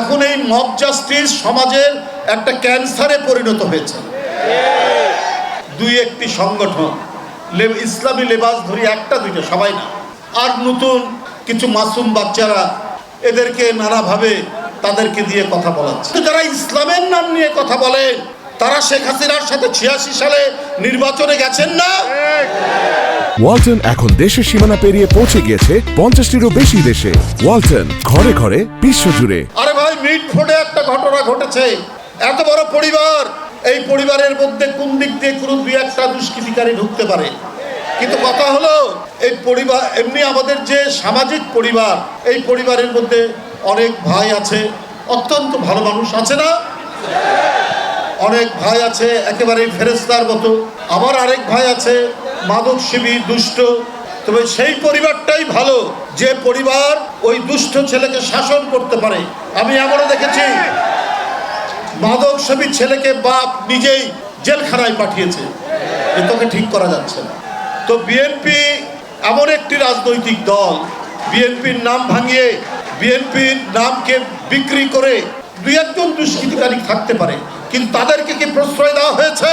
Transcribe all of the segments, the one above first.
এখন এই mob justice সমাজের একটা ক্যান্সারে পরিণত হয়েছে। দুই একটি সংগঠন ইসলামী লেবাস ধরি একটা, দুইটা, সবাই না। আর নতুন কিছু মাসুম বাচ্চারা এদেরকে নানাভাবে তাদেরকে দিয়ে কথা বলাচ্ছে। যারা ইসলামের নাম নিয়ে কথা বলে, তারা শেখ হাসিনার সাথে ছিয়াশি সালে নির্বাচনে গেছেন না? ওয়ালটন এখন দেশের সীমানা পেরিয়ে পৌঁছে গিয়েছে পঞ্চাশটিরও বেশি দেশে। ওয়ালটন ঘরে ঘরে বিশ্বজুড়ে আরে ফোটে একটা ঘটনা ঘটেছে। এত বড় পরিবার, এই পরিবারের মধ্যে কোন দিক দিয়ে কোনো দুই একটা দুষ্কৃতিকারী ঢুকতে পারে? কিন্তু কথা হলো, এই পরিবার, এমনি আমাদের যে সামাজিক পরিবার, এই পরিবারের মধ্যে অনেক ভাই আছে, অত্যন্ত ভালো মানুষ আছে না? অনেক ভাই আছে, একেবারে ফেরেস্তার মতো। আবার আরেক ভাই আছে, মাদক সেবী দুষ্ট। তবে সেই পরিবারটাই ভালো। যে পরিবার ওই দুষ্ট ছেলেকে শাসন করতে পারে আমি এমনও দেখেছি। মাদক সেবী ছেলেকে বাপ নিজেই জেলখানায় পাঠিয়েছে এ তোকে ঠিক করা যাচ্ছে না। তো বিএনপি এমন একটি রাজনৈতিক দল বিএনপির নাম ভাঙিয়ে বিএনপির নামকে বিক্রি করে দুই একজন দুষ্কৃতিকারী থাকতে পারে কিন্তু তাদেরকে কি প্রশ্রয় দেওয়া হয়েছে?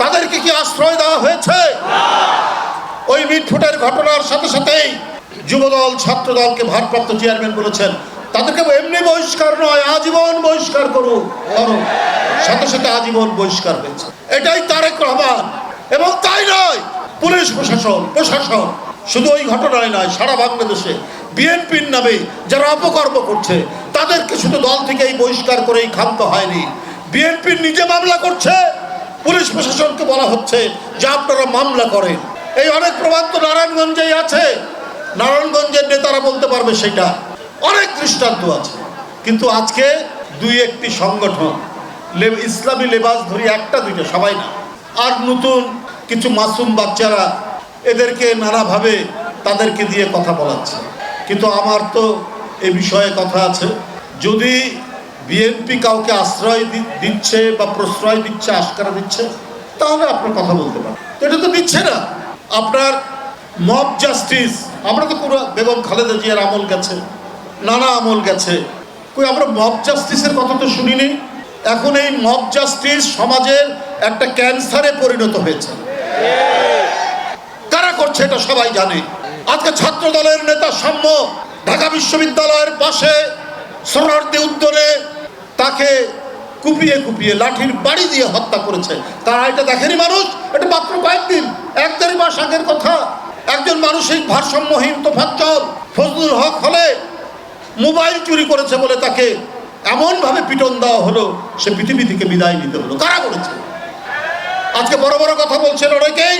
তাদেরকে কি আশ্রয় দেওয়া হয়েছে? ওই মিটফুটের ঘটনার সাথে সাথেই যুবদল ছাত্রদলকে ভারপ্রাপ্ত চেয়ারম্যান বলেছেন। তাদেরকে এমনি বহিষ্কার নয়, আজীবন বহিষ্কার করুন সাথে সাথে আজীবন বহিষ্কার হয়েছে। এটাই তারেক রহমান। এবং তাই নয়, পুলিশ প্রশাসন প্রশাসন। শুধু ওই ঘটনায় নয়, সারা বাংলাদেশে বিএনপির নামে যারা অপকর্ম করছে, তাদেরকে শুধু দল থেকেই বহিষ্কার করেই ক্ষান্ত হয়নি। বিএনপির নিজে মামলা করছে, পুলিশ প্রশাসনকে বলা হচ্ছে যে আপনারা মামলা করেন। এই অনেক প্রমাণ তো নারায়ণগঞ্জেই আছে। নারায়ণগঞ্জের নেতারা বলতে পারবে সেটা। অনেক দৃষ্টান্ত আছে। কিন্তু আজকে দুই একটি সংগঠন ইসলামী লেবাস ধরি একটা দুইটা, সবাই না। আর নতুন কিছু মাসুম বাচ্চারা এদেরকে নানাভাবে তাদেরকে দিয়ে কথা বলাচ্ছে। কিন্তু আমার তো এ বিষয়ে কথা আছে। যদি বিএনপি কাউকে আশ্রয় দিচ্ছে বা প্রশ্রয় দিচ্ছে আস্কারা দিচ্ছে, তাহলে আপনার কথা বলতে পারেন এটা তো দিচ্ছে না। আপনার মব জাস্টিস আমরা তো পুরো বেগম খালেদা জিয়ার আমল গেছে, নানা আমল গেছে। কই, আমরা মব জাস্টিসের কথা তো শুনিনি? এখন এই মব জাস্টিস সমাজের একটা ক্যান্সারে পরিণত হয়েছে। কারা করছে এটা সবাই জানে। আজকে ছাত্র দলের নেতা সাম্য ঢাকা বিশ্ববিদ্যালয়ের পাশে সোনারদি উদ্যানে তাকে কুপিয়ে কুপিয়ে লাঠির বাড়ি দিয়ে হত্যা করেছে। তারা এটা দেখেনি মানুষ? এটা মাত্র কয়েকদিন। এক দেড় মাস আগের কথা। একজন মানসিক ভারসাম্যহীন তোফাজ্জল ফজলুল হক হলে মোবাইল চুরি করেছে বলে তাকে এমনভাবে পিটন দেওয়া হলো, সে পৃথিবী থেকে বিদায় নিতে হলো। কারা করেছে? আজকে বড় বড় কথা বলছেন অনেকেই।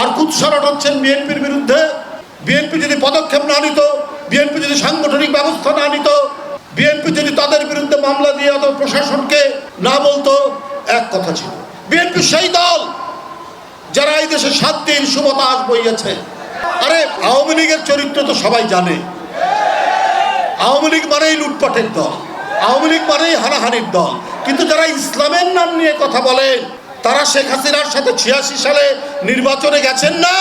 আর কুৎসারট হচ্ছেন বিএনপির বিরুদ্ধে। বিএনপি যদি পদক্ষেপ না নিত, বিএনপি যদি সাংগঠনিক ব্যবস্থা না নিত, বিএনপি যদি তাদের মামলা দিয়ে অথবা প্রশাসনকে না বলতো, এক কথা ছিল। বিএনপি সেই দল যারা এই দেশে সাত দিন সুবতাস বইয়েছে। আরে, আওয়ামী লীগের চরিত্র তো সবাই জানে। আওয়ামী লীগ মানেই লুটপাটের দল, আওয়ামী লীগ মানেই হানাহানির দল। কিন্তু যারা ইসলামের নাম নিয়ে কথা বলে, তারা শেখ হাসিনার সাথে ছিয়াশি সালে নির্বাচনে গেছেন না?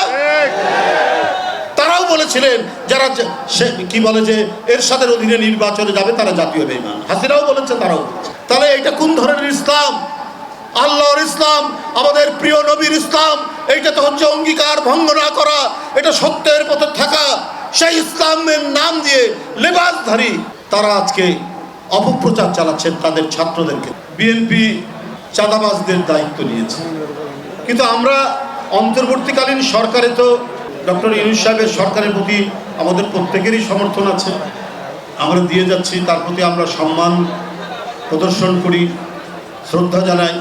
তারাও বলেছিলেন, যারা সে কি বলে যে, এরশাদের অধীনে নির্বাচনে যাবে, তারা জাতীয় বেইমান। হাসিনাও বলেছে তারাও। তাহলে এটা কোন ধরনের ইসলাম? আল্লাহর ইসলাম, আমাদের প্রিয় নবীর ইসলাম, এইটা তো হচ্ছে অঙ্গীকার ভঙ্গ না করা, এটা সত্যের পথে থাকা। সেই ইসলামের নাম দিয়ে লেবাসধারী, তারা আজকে অপপ্রচার চালাচ্ছেন তাদের ছাত্রদেরকে। বিএনপি চাঁদাবাজদের দায়িত্ব নিয়েছে। কিন্তু আমরা অন্তর্বর্তীকালীন সরকারে তো ডক্টর ইউনুস সাহেবের সরকারের প্রতি আমাদের প্রত্যেকেরই সমর্থন আছে। আমরা দিয়ে যাচ্ছি, তার প্রতি আমরা সম্মান প্রদর্শন করি, শ্রদ্ধা জানাই।